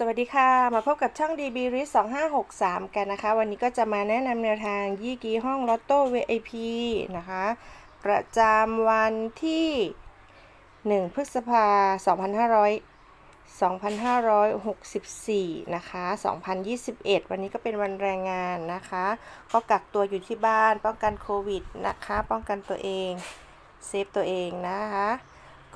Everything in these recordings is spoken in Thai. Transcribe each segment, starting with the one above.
สวัสดีค่ะ มาพบกับช่อง DB r i s 2563 กันนะคะ วันนี้ก็จะมาแนะนำแนวทางยี่กีห้องลอตโต้ VIP นะคะ ประจำวันที่ 1 พฤษภา 2500 2564 นะคะ 2021 วันนี้ก็เป็นวันแรงงานนะคะ ก็กักตัวอยู่ที่บ้านป้องกันโควิดนะคะ ป้องกันตัวเอง เซฟตัวเองนะคะ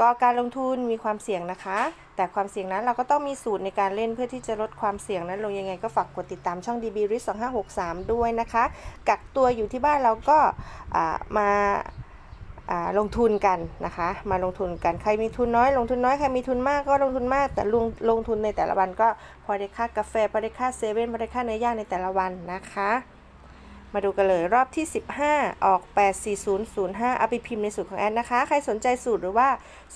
ก็การลงทุนมีความเสี่ยงนะคะ แต่ความเสี่ยงนั้นเราก็ต้องมีสูตรในการเล่นเพื่อที่จะลดความเสี่ยงนั้นลงยังไงก็ฝากกดติดตามช่อง DB r i s 2563 ด้วยนะคะ กักตัวอยู่ที่บ้านเราก็มาอ่าลงทุนกันนะคะ มาลงทุนกันใครมีทุนน้อย ลงทุนน้อยใครมีทุนมากก็ลงทุนมาก แต่ลงลงทุนในแต่ละวันก็พอได้ค่ากาแฟพอได้ค่าเซเว่นพอได้ค่าเนื้อย่างในแต่ละวันนะคะ มาดูกันเลยรอบที่ 15 ออก 84005เอาไปพิมพ์ในสูตรของแอดนะคะ ใครสนใจสูตรหรือว่า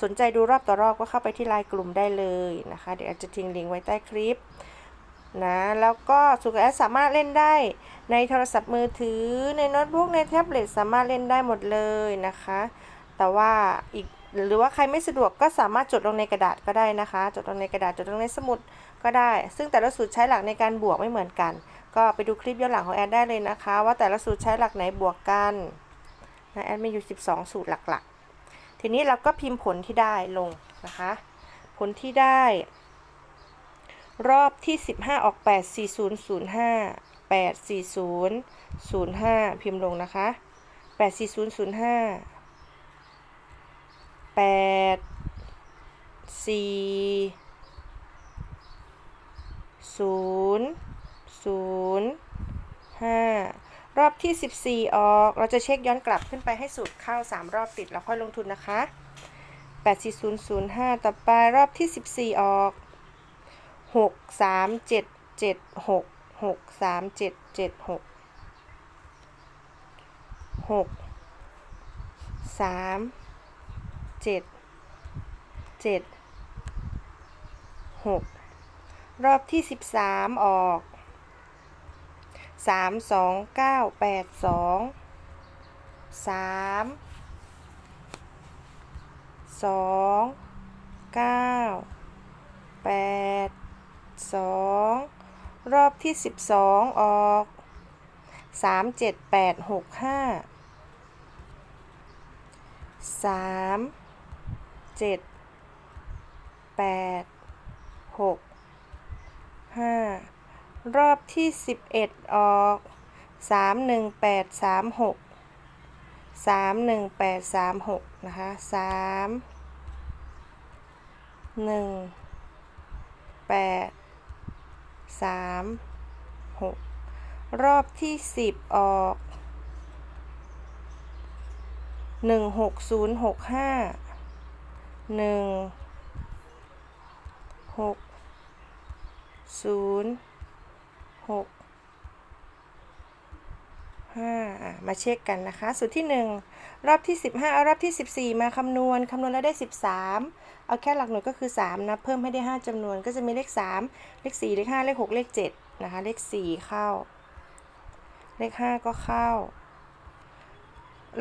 สนใจดูรอบต่อรอบก็เข้าไปที่ไลน์กลุ่มได้เลยนะคะ เดี๋ยวแอดจะทิ้งลิงก์ไว้ใต้คลิปนะแล้วก็สูตรของแอดสามารถเล่นได้ในโทรศัพท์มือถือในโน้ตบุ๊กในแท็บเล็ตสามารถเล่นได้หมดเลยนะคะ แต่ว่าอีกหรือว่าใครไม่สะดวกก็สามารถจดลงในกระดาษก็ได้นะคะ จดลงในกระดาษจดลงในสมุดก็ได้ ซึ่งแต่ละสูตรใช้หลักในการบวกไม่เหมือนกัน ก็ไปดูคลิปย้อนหลังของแอดได้เลยนะคะ ว่าแต่ละสูตรใช้หลักไหนบวกกันนะแอดมีอยู่ 12 สูตรหลักๆ ทีนี้เราก็พิมพ์ผลที่ได้ลงนะคะ ผลที่ได้ รอบที่ 15 ออก 84005 84005 พิมพ์ลงนะคะ 84005 8 4 0 0 5 รอบที่ 14 ออก เราจะเช็คย้อนกลับขึ้นไปให้สูตรเข้า 3 รอบติดแล้วค่อยลงทุนนะคะ 84005 ต่อไปรอบที่ 14 ออก 6 3 7 7 6 6 3 7 7 6 6 3 7 7 6 รอบที่ 13 ออก 3 2 9 8 2 3 2 9 8 2รอบที่12ออก3 7 8 6 5 3 7 8 6 5รอบที่11ออก 3 1 8 3 6 3 1 8 3 6 นะคะ 3 1 8 3 6 รอบที่ 10 ออก 1 6 0 6 5 1 6ศูนย์ หกห้ามาเช็คกันนะคะ สูตรที่หนึ่งรอบที่สิบห้าเอารอบที่สิบสี่มาคำนวณคำนวณแล้วได้สิบสามเอาแค่หลักหน่วยก็คือสามนะเพิ่มให้ได้ห้าจำนวนก็จะมีเลขสามเลขสี่เลขห้าเลขหกเลขเจ็ดนะคะเลขสี่เข้า เลขห้าก็เข้า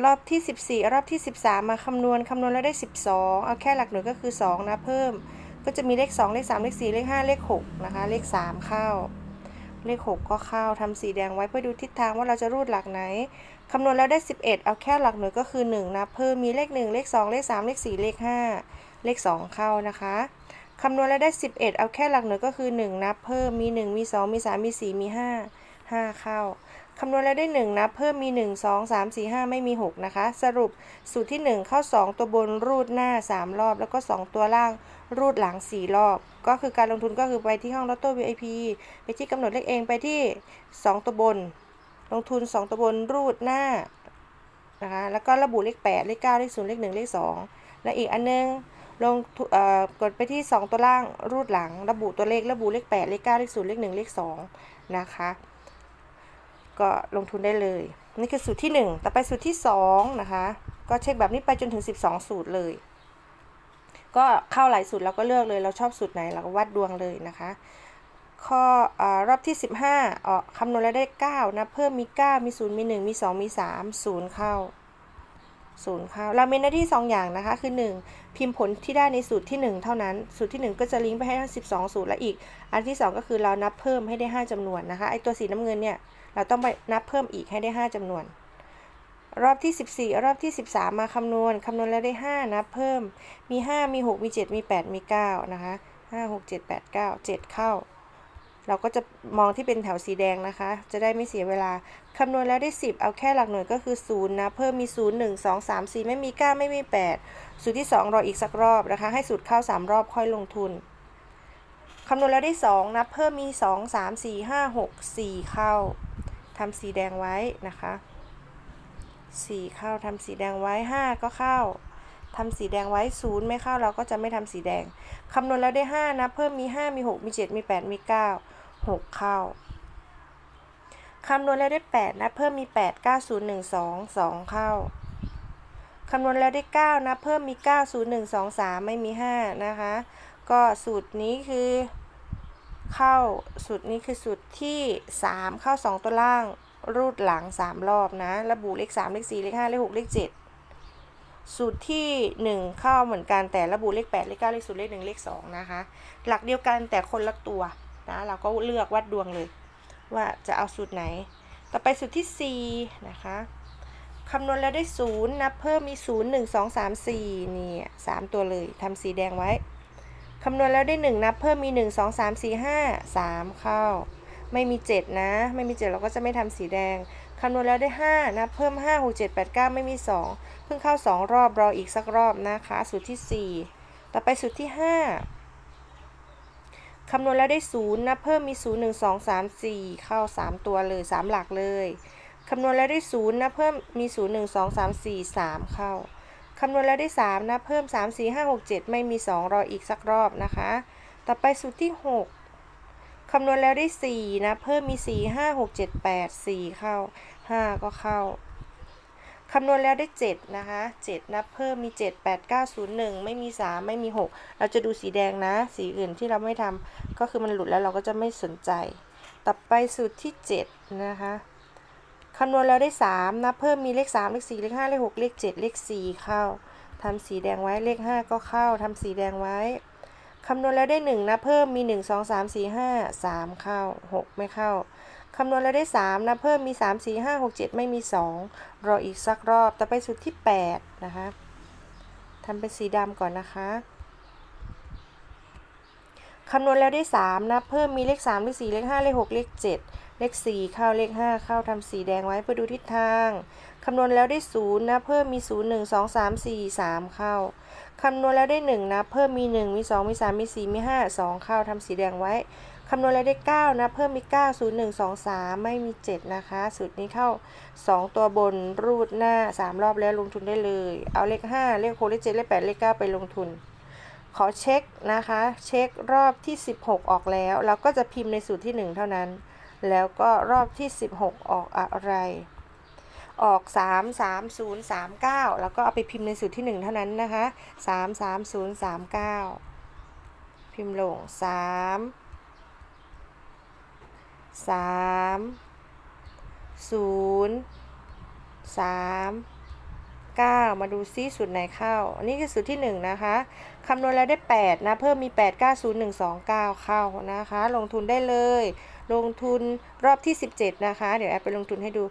รอบที่สิบสี่รอบที่สิบสามมาคำนวณคำนวณแล้วได้สิบสองเอาแค่หลักหน่วยก็คือสองนะเพิ่ม ก็จะมีเลข2เลข3เลข4เลข5เลข6นะคะเลข3เข้า เลข 6 ก็เข้าทำสีแดงไว้เพื่อดูทิศทางว่าเราจะรูดหลักไหนคำนวณแล้วได้ 11 เอาแค่หลักหน่วยก็คือ 1 นะ เพิ่มมีเลข 1 เลข 2 เลข 3 เลข 4 เลข 5 เลข 2 เข้านะคะคำนวณแล้วได้ 11 เอาแค่หลักหน่วยก็คือ 1นับเพิ่มมี 1 มี 2 มี 3 มี 4 มี 5 5 เข้า คำนวณแล้วได้ 1นับเพิ่มมี 1 2 3 4 5 ไม่มี 6 นะคะ สรุปสูตรที่ 1 เข้า 2 ตัวบนรูดหน้า 3 รอบ แล้วก็ 2 ตัวล่างรูดหลัง 4 รอบ ก็คือการลงทุนก็คือไปที่ห้องลอตโต้ VIP ไปที่กำหนดเลขเองไปที่ 2 ตัวบน ลงทุน 2 ตัวบนรูดหน้านะคะแล้วก็ระบุเลข 8 เลข 9 เลข 0 เลข 1 เลข 2 และอีกอันนึงลงกดไปที่ 2 ตัวล่างรูดหลัง ระบุตัวเลขระบุเลข 8 เลข 9 เลข 0 เลข 1 เลข 2 นะคะ ก็ลงทุนได้เลย นี่คือสูตรที่ 1 ต่อไปสูตรที่ 2 นะคะ ก็เช็คแบบนี้ไปจนถึง 12 สูตรเลย ก็เข้าหลายสูตรเราก็เลือกเลย เราชอบสูตรไหนเราก็วัดดวงเลยนะคะ ข้ออรอบที่ 15ออกคำนวณแล้วได้ 9 นะ เพิ่มมี 9 มี 0 มี 1 มี 2 มี 3 0 เข้าศูนย์เข้า เรามีหน้าที่ 2 อย่างนะคะ คือ 1 พิมพ์ผลที่ได้ในสูตรที่ 1 เท่านั้น สูตรที่ 1 ก็จะลิงก์ไปให้ทั้ง 12 สูตรและอีก อันที่ 2 ก็คือเรานับเพิ่มให้ได้ 5จำนวนนะคะ ไอตัวสีน้ำเงินเนี่ย เราต้องไปนับเพิ่มอีกให้ได้ 5จำนวน รอบที่ 14 รอบที่ 13 มาคำนวณคำนวณแล้วได้ 5 นับเพิ่ม มี 5 มี 6 มี 7 มี 8 มี 9 นะคะ 5 6 7 8 9 7 เข้า เราก็จะมองที่เป็นแถวสีแดงนะคะ จะได้ไม่เสียเวลาคำนวณแล้วได้ 10 เอาแค่หลักหน่วยก็คือ 0 นะ เพิ่มมี 0 1 2 3 4 ไม่มี 9 ไม่มี 8 สูตรที่ 2 รออีกสักรอบนะคะ ให้สูตรเข้า 3 รอบค่อยลงทุนคำนวณแล้วได้ 2 นับเพิ่มมี 2 3 4 5 6 4 เข้า ทำสีแดงไว้นะคะ4เข้าทำสีแดงไว้5ก็เข้าทำสีแดงไว้0ไม่เข้าเราก็จะไม่ทำสีแดงคำนวณแล้วได้5นับเพิ่มมี5มี6มี7มี8มี9 6เข้าคำนวณแล้วได้8นะเพิ่มมี8 9 0 1 2 2เข้าคำนวณแล้วได้9นะเพิ่มมี9 0 1 2 3ไม่มี5นะคะ ก็สูตรนี้คือ เข้าสูตรนี้คือสูตรที่ 3 เข้า 2 ตัวล่าง รูดหลัง 3 รอบนะ ระบุเลข 3 เลข 4 เลข 5 เลข 6 เลข 7 สูตรที่ 1 เข้าเหมือนกันแต่ระบุเลข 8 เลข 9 เลข 0 เลข 1 เลข 2 นะคะ หลักเดียวกันแต่คนละตัวนะ เราก็เลือกวัดดวงเลย ว่าจะเอาสูตรไหน ต่อไปสูตรที่ 4 นะคะคำนวณแล้วได้ 0นับเพิ่มมี 0 1 2 3 4 นี่สามตัวเลยทำสีแดงไว้ คำนวณแล้วได้ 1 นับเพิ่มมี 1 2 3 4 5 3 เข้า ไม่มี 7 นะ ไม่มี 7 เราก็จะไม่ทำสีแดงคำนวณแล้วได้ 5 นับเพิ่ม 5 6 7 8 9 ไม่มี 2 เพิ่งเข้า 2 รอบรออีกสักรอบนะคะ สูตรที่ 4 ต่อไปสูตรที่ 5 คำนวณแล้วได้ 0 นับเพิ่มมี 0 1 2 3 4 เข้า 3 ตัวเลย 3 หลักเลย คำนวณแล้วได้ 0 นับเพิ่มมี 0 1 2 3 4 3 เข้า คำนวณแล้วได้ 3นับเพิ่ม 3 4 5 6 7 ไม่มี 2 รออีกสักรอบนะคะ ต่อไปสูตรที่ 6 คำนวณแล้วได้ 4 นะ เพิ่มมี 4 5 6 7 8 4 เข้า 5 ก็เข้า คำนวณแล้วได้ 7 นะคะ 7นับเพิ่มมี 7 8 9 0 1 ไม่มี 3 ไม่มี 6 เราจะดูสีแดงนะ สีอื่นที่เราไม่ทำก็คือมันหลุดแล้วเราก็จะไม่สนใจ ต่อไปสูตรที่ 7 นะคะ คำนวณแล้วได้ 3 นับเพิ่มมีเลข 3 เลข 4 เลข 5 เลข 6 เลข 7 เลข 4 เข้าทำสีแดงไว้เลข 5 ก็เข้าทำสีแดงไว้คำนวณแล้วได้ 1 นับเพิ่มมี 1 2 3 4 5 3 เข้า 6 ไม่เข้าคำนวณแล้วได้ 3นะเพิ่มมี 3 4 5 6 7 ไม่มี 2 รออีกสักรอบ ต่อไปสูตรที่ 8 นะคะทำเป็นสีดำก่อนนะคะคำนวณแล้วได้ 3นะเพิ่มมีเลข 3 เลข 4 เลข 5 เลข 6 เลข 7 เลข 4 เข้าเลข 5 เข้าทำสีแดงไว้เพื่อดูทิศทางคำนวณแล้วได้0นะเพิ่มมี 0 1 2 3 4 3 เข้าคำนวณแล้วได้1นะเพิ่มมี 1 มี 2 มี 3 มี 4 มี 5 2 เข้าทำสีแดงไว้คำนวณแล้วได้9นะเพิ่มมี 9 0 1 2 3 ไม่มี 7 นะคะสูตรนี้เข้า 2 ตัวบนรูดหน้า 3 รอบแล้วลงทุนได้เลย เอาเลข 5 เลข6เลข7เลข8เลข9ไปลงทุน ขอเช็คนะคะ เช็ครอบที่ 16 ออกแล้ว เราก็จะพิมพ์ในสูตรที่ 1 เท่านั้น แล้วก็รอบที่ 16 ออกอะไร ออก 3 3 0 3 9 แล้วก็เอาไปพิมพ์ในสูตรที่ 1 เท่านั้นนะคะ 3 3 0 3 9 พิมพ์ลง 3 3 0 3 9 มาดูซิสูตรไหนเข้า อันนี้คือสูตรที่ 1 นะคะ คำนวณแล้วได้ 8 นะ เพิ่มมี 8 9 0 1 2 9 เข้านะคะ ลงทุนได้เลย ลงทุนรอบที่ 17 นะคะ เดี๋ยวแอดไปลงทุนให้ดู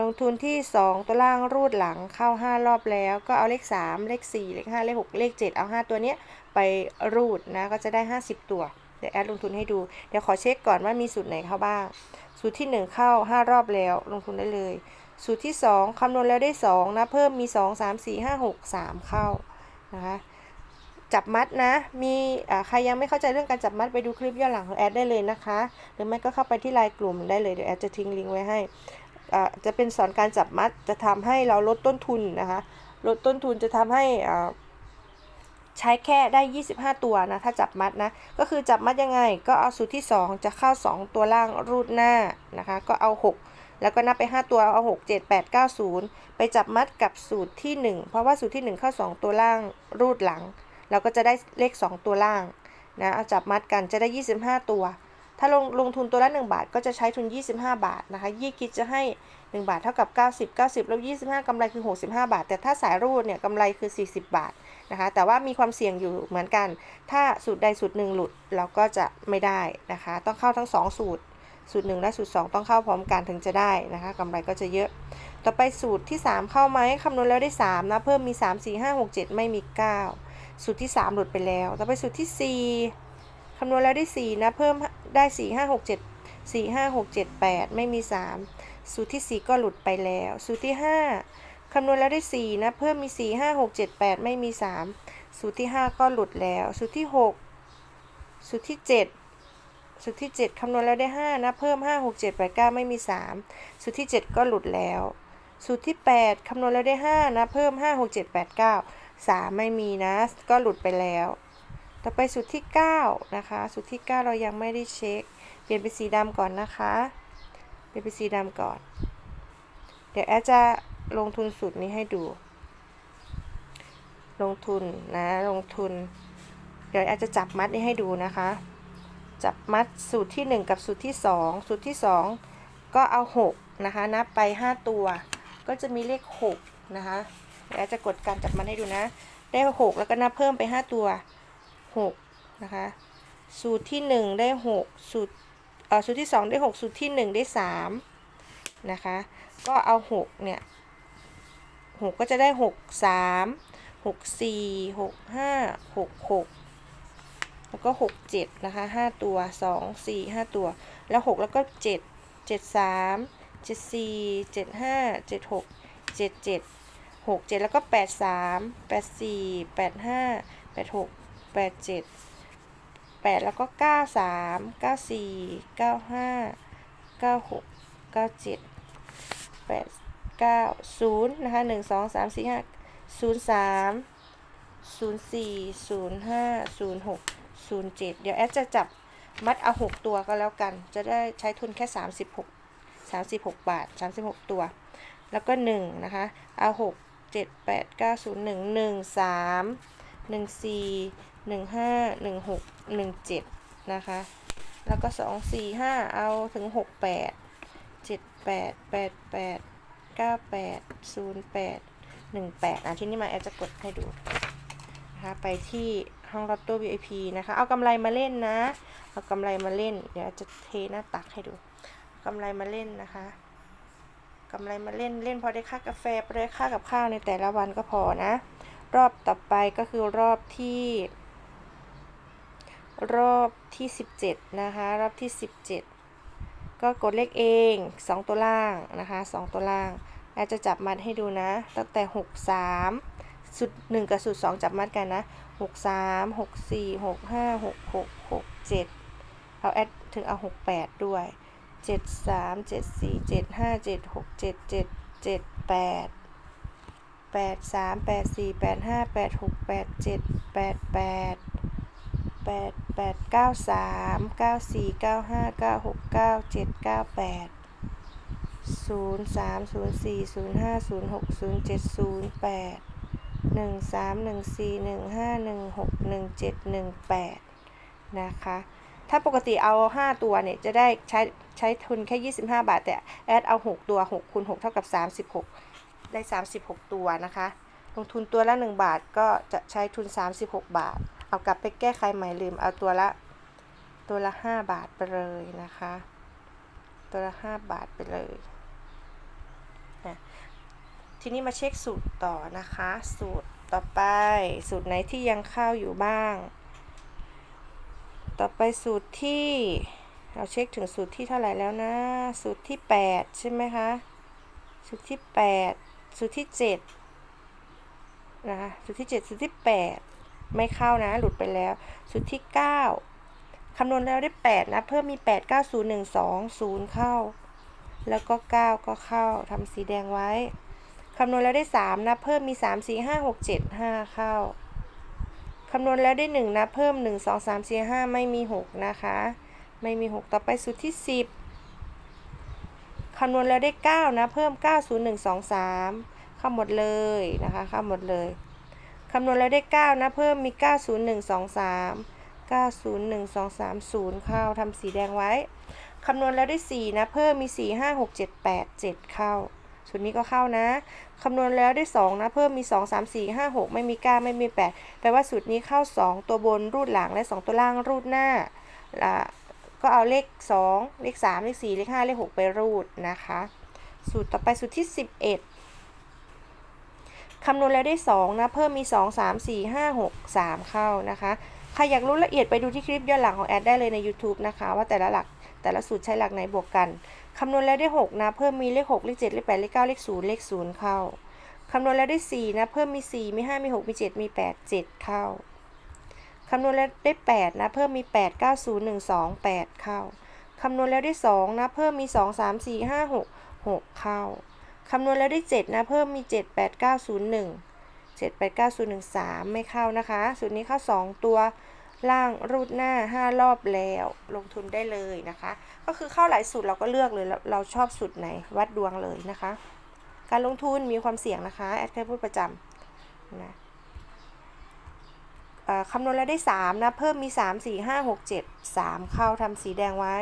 ลงทุนที่ 2 ตัวล่างรูดหลังเข้า 5 รอบแล้ว ก็เอาเลข 3 เลข 4 เลข 5 เลข 6 เลข 7 เอา 5 ตัวเนี้ยไปรูดนะ ก็จะได้ 50 ตัว เดี๋ยวแอดลงทุนให้ดู เดี๋ยวขอเช็คก่อนว่ามีสูตรไหนเข้าบ้าง สูตรที่ 1 เข้า 5 รอบแล้ว ลงทุนได้เลย สูตรที่ 2คำนวณแล้วได้ 2 นะ เพิ่มมี 2 3 4 5 6 3 เข้านะคะ จับมัดนะ มีใครยังไม่เข้าใจเรื่องการจับมัดไปดูคลิปย้อนหลังของแอดได้เลยนะคะ หรือไม่ก็เข้าไปที่ไลน์กลุ่มได้เลยเดี๋ยวแอดจะทิ้งลิงก์ไว้ให้จะเป็นสอนการจับมัดจะทำให้เราลดต้นทุนนะคะ ลดต้นทุนจะทำให้ใช้แค่ได้ 25 ตัวนะ ถ้าจับมัดนะ ก็คือจับมัดยังไง ก็เอาสูตรที่ 2 จะเข้า 2 ตัวล่างรูดหน้านะคะ ก็เอา 6 แล้วก็นับไป 5 ตัวเอา 6 7 8 9 0 ไปจับมัดกับสูตรที่ 1 เพราะว่าสูตรที่ 1 เข้า 2 ตัวล่างรูดหลัง เราก็จะได้เลข 2 ตัวล่างนะเอาจับมัดกันจะได้ 25 ตัว ถ้าลงลงทุนตัวละ 1 บาทก็จะใช้ทุน 25 บาทนะคะยี่คิดจะให้ 1 บาทเท่ากับ 90 90ลบ25กำไรคือ 65 บาท แต่ถ้าสายรูดเนี่ยกำไรคือ 40 บาทนะคะแต่ว่ามีความเสี่ยงอยู่เหมือนกัน ถ้าสูตรใดสูตรหนึ่งหลุดเราก็จะไม่ได้นะคะ ต้องเข้าทั้ง 2 สูตร สูตร 1 และสูตร 2 ต้องเข้าพร้อมกันถึงจะได้นะคะกำไรก็จะเยอะ ต่อไปสูตรที่ 3 เข้าไหมคำนวณแล้วได้ 3 นะ เพิ่มมี 3 4 5 6 7 ไม่มี 9 สูตรที่ 3 หลุดไปแล้ว ต่อไปสูตรที่ 4 คำนวณแล้วได้ 4 นะ เพิ่มได้ 4 5 6 7 4 5 6 7 8 ไม่มี 3 สูตรที่ 4 ก็หลุดไปแล้ว สูตรที่ 5 คำนวณแล้วได้ 4 นะ เพิ่มมี 4 5 6 7 8 ไม่มี 3 สูตรที่ 5 ก็หลุดแล้ว สูตรที่ 6 สูตรที่ 7สูตรที่ 7 คำนวณแล้วได้ 5 นะ เพิ่ม 5 6 7 8 9 ไม่มี 3 สูตรที่ 7 ก็หลุดแล้ว สูตรที่ 8 คำนวณแล้วได้ 5 นะ เพิ่ม 5 6 7 8 9 3 ไม่มีนะ ก็หลุดไปแล้ว ต่อไปสูตรที่ 9 นะคะ สูตรที่ 9 เรายังไม่ได้เช็ค เปลี่ยนเป็นสีดำก่อนนะคะ เปลี่ยนเป็นสีดำก่อน เดี๋ยวแอดจะลงทุนสูตรนี้ให้ดู ลงทุนนะ ลงทุน เดี๋ยวแอดจะจับมัดนี้ให้ดูนะคะ จับมัดสูตรที่ 1 กับสูตรที่ 2 สูตรที่ 2 ก็เอา 6 นะคะ นับไป 5 ตัว ก็จะมีเลข 6 นะคะ เดี๋ยวจะกดการจับมัดให้ดูนะ ได้6แล้วก็นับเพิ่มไป5ตัว6นะคะ สูตรที่1ได้6สูตรเอ่อสูตรที่2ได้6สูตรที่1ได้3นะคะ ก็เอา6เนี่ย6ก็จะได้6 3 6 4 6 5 6 6แล้วก็6 7นะคะ5ตัว2 4 5ตัว แล้ว6แล้วก็7 7 3 7 4 7 5 7 6 7 7 6 7 แล้วก็ 8 3 8 4 8 5 8 6 8 7 8 แล้วก็ 9 3 9 4 9 5 9 6 9 7 8 9 0นะคะ1 2 3 4 5 0 3 0 4 0 5 0 6 0 7 เดี๋ยวแอดจะจับมัดเอา 6 ตัวก็แล้วกัน จะได้ใช้ทุนแค่ 36 36 บาท 36 ตัว แล้วก็ 1 นะคะ เอา 6 7 8 9 0 1 1 3 1 4 1 5 1 6 1 7 นะคะ แล้วก็ 2 4 5 เอาถึง 6 8 7 8 8 8 9 8 0 8 1 8อะที่นี่มาแอดจะกดให้ดูนะคะไปที่ห้องรับตู้ VIP นะคะ เอากำไรมาเล่นนะ เอากำไรมาเล่น เดี๋ยวจะเทหน้าตักให้ดูกำไรมาเล่นนะคะ กำไรมาเล่นเล่นพอได้ค่ากาแฟพอได้ค่ากับข้าวในแต่ละวันก็พอนะ รอบต่อไปก็คือรอบที่ รอบที่ 17 นะคะ รอบที่ 17 ก็กดเลขเอง 2 ตัวล่างนะคะ 2 ตัวล่างแอดจะจับมัดให้ดูนะ ตั้งแต่ 6 3สุด1กับสุด2จับมัดกันนะ 6 3 6 4 6 5 6 6 6 7 เอาแอดถึงเอา 6 8 ด้วย เจ็ดสามเจ็ดสี่เจ็ดห้าเจ็ดหกเจ็ดเจ็ดเจ็ดแปดแปดสามแปดสี่แปดห้าแปดหกแปดเจ็ดแปดแปดแปดแปดเก้าสามเก้าสี่เก้าห้าเก้าหกเก้าเจ็ดเก้าแปดศูนย์สามศูนย์สี่ศูนย์ห้าศูนย์หกศูนย์เจ็ดศูนย์แปดหนึ่งสามหนึ่งสี่หนึ่งห้าหนึ่งหกหนึ่งเจ็ดหนึ่งแปดนะคะ ถ้าปกติเอา 5 ตัวเนี่ยจะได้ใช้ใช้ทุนแค่ 25 บาท แต่แอดเอา 6 ตัว6คูณ6เท่ากับ 36 ได้ 36 ตัวนะคะ ลงทุนตัวละ 1 บาทก็จะใช้ทุน 36 บาท เอากลับไปแก้ไขใหม่ลืมเอาตัวละตัวละ 5 บาทไปเลยนะคะ ตัวละ 5 บาทไปเลยนะทีนี้มาเช็คสูตรต่อนะคะ สูตรต่อไป สูตรไหนที่ยังเข้าอยู่บ้าง ต่อไปสูตรที่เราเช็คถึงสูตรที่เท่าไหร่แล้วนะ สูตรที่ 8 ใช่ไหมคะ สูตรที่ 8 สูตรที่ 7 นะคะ สูตรที่ 7 สูตรที่ 8 ไม่เข้านะ หลุดไปแล้ว สูตรที่ 9 คำนวณแล้วได้ 8 นะ เพิ่มมี 8 9 0 1 2 0 เข้า แล้วก็ 9 ก็เข้าทำสีแดงไว้ คำนวณแล้วได้ 3 นะ เพิ่มมี 3 4 5 6 7 5 เข้า คำนวณแล้วได้ 1 นะ เพิ่ม 1 2 3 4 5 ไม่มี 6 นะคะ ไม่มี 6 ต่อไปสูตรที่ 10 คำนวณแล้วได้ 9 นะ เพิ่ม 9 0 1 2 3 เข้าหมดเลยนะคะ เข้าหมดเลย คำนวณแล้วได้ 9 นะ เพิ่มมี 9 0 1 2 3 901230 เข้าทำสีแดงไว้ คำนวณแล้วได้ 4 นะ เพิ่มมี 4 5 6 7 8 7 เข้า ชุดนี้ก็เข้านะคำนวณแล้วได้ 2 นะ เพิ่มมี 2 3 4 5 6 ไม่มี 9 ไม่มี 8 แปลว่าสูตรนี้เข้า 2 ตัวบนรูดหลังและ 2 ตัวล่างรูดหน้า ก็เอาเลข 2 เลข 3 เลข 4 เลข 5 เลข 6 ไปรูดนะคะ สูตรต่อไปสูตรที่ 11 คำนวณแล้วได้ 2 นะ เพิ่มมี 2 3 4 5 6 3 เข้านะคะ ใครอยากรู้ละเอียดไปดูที่คลิปย้อนหลังของแอดได้เลยใน YouTube นะคะ ว่าแต่ละหลักแต่ละสูตรใช้หลักไหนบวกกัน คำนวณแล้วได้ 6 นะ เพิ่มมีเลข 6 เลข 7 เลข 8 เลข 9 เลข 0 เลข 0 เข้า คำนวณแล้วได้ 4 นะ เพิ่มมี 4 มี 5 มี 6 มี 7 มี 8 7 เข้า คำนวณแล้วได้ 8 นะ เพิ่มมี 8 9 0 1 2 8 เข้า คำนวณแล้วได้ 2 นะ เพิ่มมี 2 3 4 5 6 6 เข้า คำนวณแล้วได้ 7 นะ เพิ่มมี 7 8 9 0 1 7 8 9 0 1 3 ไม่เข้านะคะ สูตรนี้เข้า 2 ตัว ล่างรูดหน้า 5 รอบแล้ว ลงทุนได้เลยนะคะ ก็คือเข้าหลายสูตรเราก็เลือกเลยเราเราชอบสูตรไหนวัดดวงเลยนะคะ การลงทุนมีความเสี่ยงนะคะแอดเคยพูดประจำนะคำนวณแล้วได้ 3 นะ เพิ่มมี 3 4 5 6 7 3 เข้าทำสีแดงไว้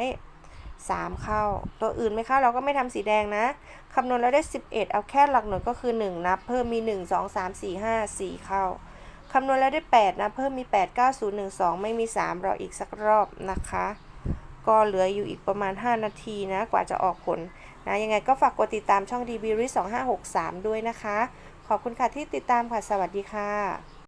3 เข้า ตัวอื่นไม่เข้าเราก็ไม่ทำสีแดงนะคำนวณแล้วได้ 11 เอาแค่หลักหน่วยก็คือ 1 นับ เพิ่มมี 1 2 3 4 5 4 เข้า คำนวณแล้วได้ 8 นะ เพิ่มมี 8 9 0 1 2 ไม่มี 3 รออีกสักรอบนะคะ ก็เหลืออยู่อีกประมาณ 5 นาทีนะ กว่าจะออกผลนะ ยังไงก็ฝากกดติดตามช่อง DB r i 2563 ด้วยนะคะ ขอบคุณค่ะที่ติดตามค่ะ สวัสดีค่ะ